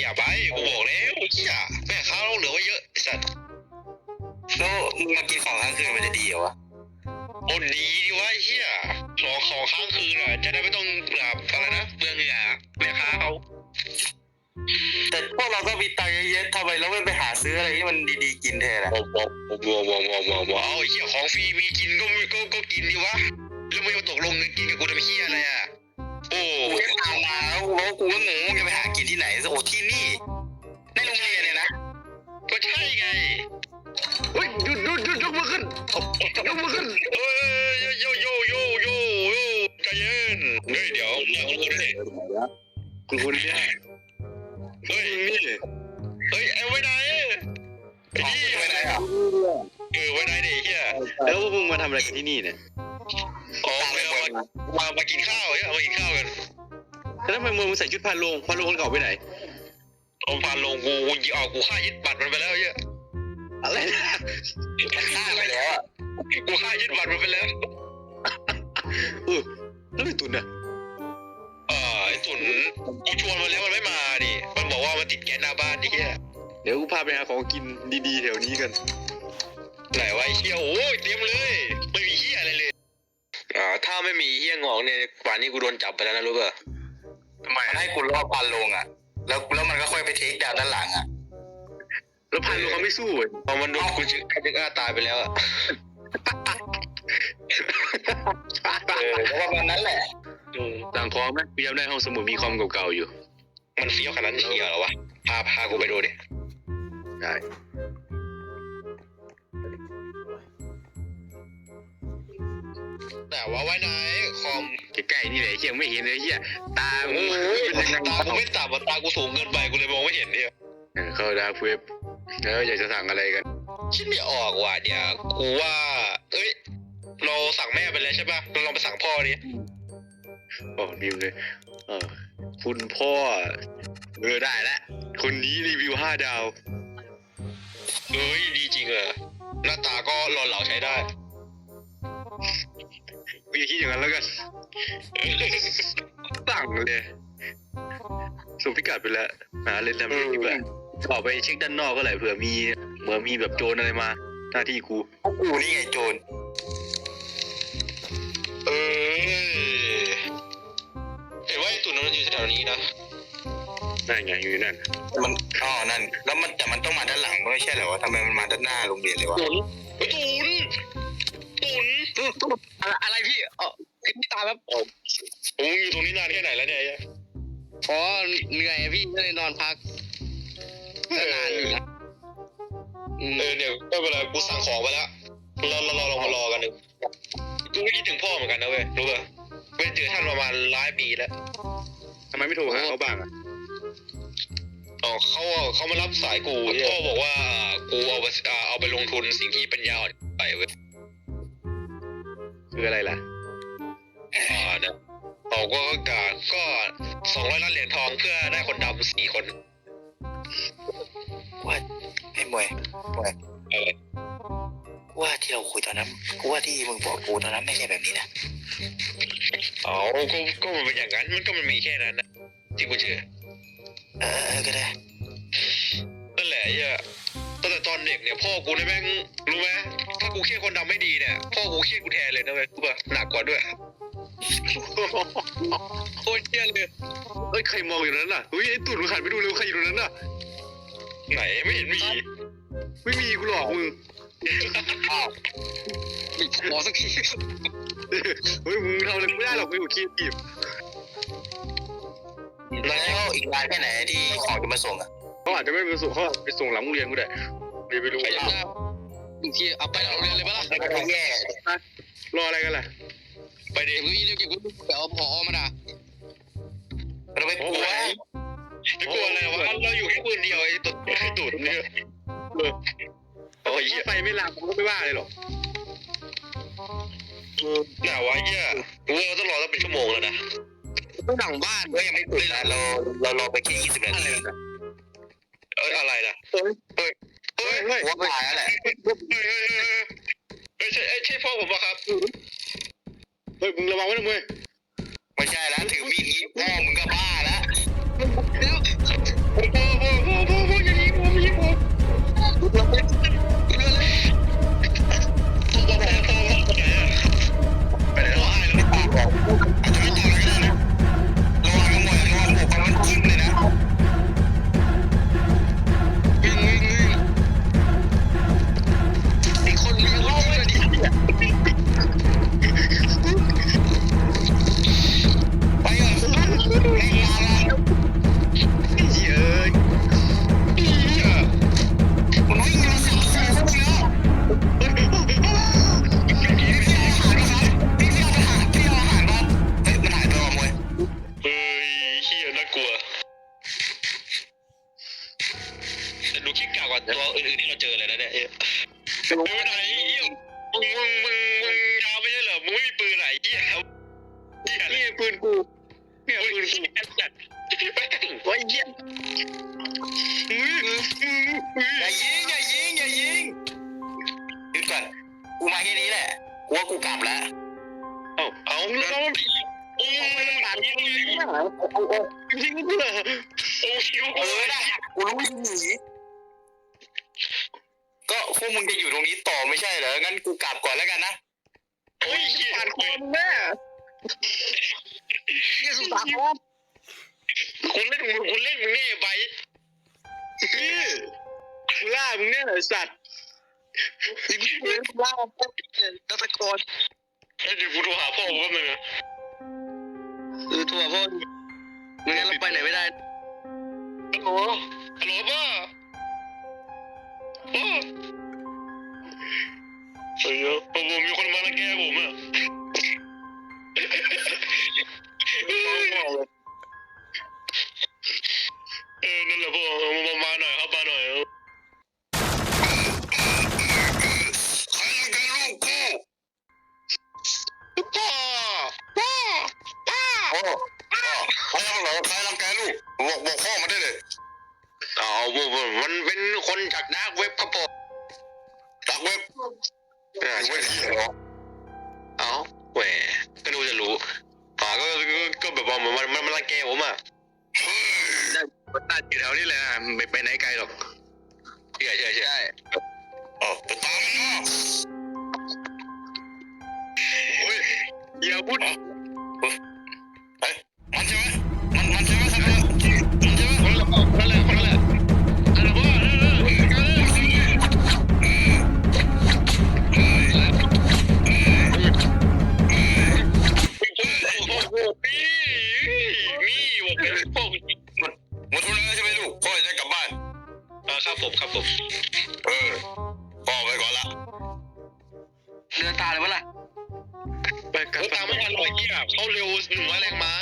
อย่าไปกูบอกแล้วเฮียแม่ค้าเราเหลือไว้เยอะไอ้สัตว์แล้วมึงมากินของค้างคืนมันจะดีเหรอวะโอ้ดีดีวะไอ้เฮียรอของค้างคืนอะจะได้ไม่ต้องแบบอะไรนะเปลืองเหงื่อแม่ค้าเขาแต่พวกเราก็มีตังค์เยอะๆทำไมเราไม่ไปหาซื้ออะไรที่มันดีๆกินแทนอะบอกบอกบอกบอกบอกบอกบอกเอาไอ้เฮียของฟรีมีกินก็มีก็ก็กินดีวะแล้วมึงจะตกลงเงินกินกับกูทำไมเฮียอะไรอะโอ้กูแค่ตามมาแล้วกูบอกกูก็งงว่าจะไปหากิน ที่ไหนโอ้ที่นี่ ในโรงเรียนเนี่ยนะ ก็ใช่ไงเฮ้ยหยุดหยุดหยุดยกมือขึ้นยกมือขึ้นเอ้ยโยโยโยโยโยใจเย็นเฮ้ยเดี๋ยวเดี๋ยวคุณดิคุณคุณเนี่ยเฮ้ยเฮ้ยเอาไว้ไหนไอ้นี่ไม่ได้อะเออไว้ไหนดิเฮียแล้วพวกมึงมาทำอะไรกันที่นี่เนี่ยอ๋อไม่เอามามามากินข้าวเฮ้ยเอามากินข้าวกัน แล้วทำไมมึงใส่ชุดพานโลงพานโลงคนเก่าไปไหนเอาพานลงกูกูยิงเอากูฆ่ายึดบัตรมันไปแล้วเฮียอะไรนะมันฆ่าไปแล้วอะกูฆ่ายึดบัตรมันไปแล้วเออแล้วไอ้ตุนอะเออไอ้ตุ่นกูชวนมันแล้วมันไม่มาดิมันบอกว่ามันติดแก๊สหน้าบ้านดิเฮียเดี๋ยวกูพาไปหาของกินดีๆแถวนี้กันไหนวะไอ้เฮียโอ้ยเตรียมเลยไม่มีเฮียอะไรเลยอ่าถ้าไม่มีเฮียงอกเนี่ยป่านนี้กูโดนจับไปแล้วนะรู้ป่ะ ทำไมมันให้กูรอบพันลงอะแล้วแล้วมันก็ค่อยไปเทคดาวด้านหลังอะแล้วพานโลงเขาไม่สู้เว้ยพอมันโดนกูจึกจึกอ้าตายไปแล้วอะเออแล้วประมาณนั้นแหละต่างท้องไหมกูจำได้ห้องสมุดมีคอมเก่าๆอยู่ มันเฟี้ยวขนาดนั้นเชียวเหรอวะพาพากูไปดูดิได้แต่ว่าไว้ไหนคอม ใกล้ๆนี่แหละเฮียไม่เห็นเลยเฮียตาโอ้มึงยเป็นยังไงตากูไม่ต่ำอะตากูสูงเกินไปกูเลยมองไม่เห็นเนี่ยเออเข้าดาร์กเว็บแล้วอยากจะสั่งอะไรกันคิดไม่ออกว่ะเดี๋ยวกูว่า เอ้ย เราสั่งแม่ไปแล้วใช่ปะเราลองไปสั่งพ่อดิโอ้ดิวเลยเออคุณพ่อเออได้แล้วคนนี้รีวิวห้าดาวเฮ้ยดีจริงเหรอหน้าตาก็หล่อเหลาใช้ได้กูอย่าคิดอย่างนั้นแล้วกัน สั่งเลยส่งพิกัดไปแล้วหาเล่นทำเองดีกว่าออกไปเช็คด้านนอกก็แหละเผื่อมีเผื่อมีแบบโจรอะไรมา หน้าที่กูพวกกูนี่ไงโจรเออเห็นว่าไอ้ตุ่นมันอยู่แถวๆนี้นะนั่นไงอยู่นั่น มันอ๋อนั่น แล้วมันแต่มันต้องมาด้านหลังไม่ใช่เหรอวะทำไมมันมาด้านหน้าโรงเรียนเลยวะตุ่นไอ้ตุ่นตุ่นอะไรพี่เออพี่ ตาแบบโอ้มึงอยู่ตรงนี้นานแค่ไหนแล้วเนี่ยไอ้เหี้ยอ๋อเหนื่อยอะพี่ก็เลยนอนพักก็นานอยู่นะอืมเออเนี่ยไม่เป็นไรกูสั่งของไปแล้วรอรอรอลงมารอกันหนึ่งกูไม่คิดถึงพ่อเหมือนกันนะเว้ยรู้ป่ะไม่ได้เจอท่านประมาณหลายปีแล้วทำไมไม่โทรหาเขาบ้างอะอ๋อเขาอะเขามารับสายกูพ่อบอกว่ากูเอาไปอ่าเอาไปลงทุนสิ่งที่ปัญญาอ่อนไปเว้ยคืออะไรล่ะอ่าเนี่ย เขาก็กาก็สองร้อยล้านเหรียญทองเพื่อได้คนดำสี่คนว่าไอ้มวยมวยเออว่าที่เราคุยตอนนั้นกูว่าที่มึงบอกกูตอนนั้นไม่ใช่แบบนี้นะเอาก็ก็มันเป็นอย่างนั้นมันก็มันมีแค่นั้นนะที่กูเชื่อเออเออก็ได้นั่นแหละไอ้เหี้ยตั้งแต่ตอนเด็กเนี่ยพ่อกูเนี่ยแม่งรู้ไหมถ้า กูเครียดคนดำไม่ดีเนี่ยพ่อกูเครียดกูแทนเลยนะเว้ยรู้ป่ะหนักกว่าด้วยโคตรเครียดเลยเอ้ยใครมองอยู่นั้นน่ะเฮ้ยไอ้ตุ่นมึงหันไปดูเร็วใครอยู่ตรงนั้นน่ะ ไหนไม่เห็นมีไม่มีกูหลอกมึงไม่ขอสักทีเฮ้ยมึงทำอะไรไม่ได้หรอกมึงอยู่คีบีบแล้วอีกนานแค่ไหนที่ของจะมาส่งอะเขาอาจจะไม่ไปส่งเขาอาจจะไปส่งหลังโรงเรียนกูได้ไม่ไปดูไปยังบาง ทีเอาไปโรงเรียนเลยปะล่ะแล้วก็แย่รออะไรกันล่ะ ไปดิเก็บเก้าอี้เร็วเก็บเก้าอี้เดี๋ยวเอาพอมาด่าเราไปกลัวจะกลัวอะไรวะเราอยู่แค่คนเดียวไอ้ตุ๊ดไอ้ตุ๊ดเนี่ยโอ้ยเหี้ยไฟไม่ลามก็ไม่ว่าเลยหรอกหนาวะเหี้ยกูว่าเราต้องรอตั้งเป็นชั่วโมงแล้วนะต้องหลังบ้านก็ยังไม่ตื่นเราเรารอไปแค่ยี่สิบนาทีเอ้ยอะไรนะเฮ้ย เฮ้ยเฮ้ยเฮ้ยว่าตายแล้วแหละเฮ้ยเฮ้ยเฮ้ยเฮ้ยใช่ใช่พ่อผมปะครับ เฮ้ยมึงระวังไว้นะมึงไม่ใช่แล้วถือมีดนี้พ่อมึงก็บ้าแล้ว มีปืนไหนเหี้ยเหี้ยนี่ปืนกูเนี่ยปืนนกูกูจัดแม่งไว้เหี้ยอย่ายิงอย่ายิงอย่ายิงหยุดก่อนกูมาแค่นี้แหละกูว่ากูกลับแล้วเอาเอาแล้วโอ้ยมันหายิงเลยยิงกูเหรอโอ้ยิวเออได้กูรู้วิธีหนีก็พวกมึงจะอยู่ตรงนี้ต่อไม่ใช่เหรองั้นกูกลับก่อนแล้วกันนะ อ้ยเหี้ยปาดคอมึงแม่เหี้ยสุสานคอคุณเล่นมึงคุณเล่นมึงแน่ไปพี่กูล่ามึงเนี่ยไอ้สัตว์ยิงกูเลยล่าพวกตะตะกอนเดี๋ยวกูโทรหาพ่อผมว่ามึงเออถั่วพ่อไม่งั้นเราไปไหนไม่ได้ฮัลโหลฮัลโหลพ่อ พ่อเฮ้ยผมมีคนมาละแกผมอะเออนั่นแหละพ่อมามาหน่อยครับมาหน่อยใครรังแกลูกกูพ่อพ่อพ่อโอ้ใครรังหรอกใครรังแกลูกบอกบอกพ่อมาได้เลยเอามันเป็นคนจากดาร์กเว็บครับผมรักเว็บ อยู่เว็บที่เหรอเอาแหวก็ดูจะรู้อ๋อก็ก็แบบว่ามันมันมันรังแกผมอะได้คนตาอยู่แถวนี้แหละไม่ไปไหนไกลหรอกใช่ใช่ใช่อ๋อไปตามมันมาโอ้ยอย่าพูด นี่ผมเป็นพ่อหมดธุระแล้วใช่ไหมลูกพ่อจะได้กลับบ้านครับผมครับผมเออพ่อไปก่อนละเดินตามเลยวะล่ะไปกันเขาตามไม่ทันหน่อยที่เขาเร็วหนึ่งร้อยแรงม้า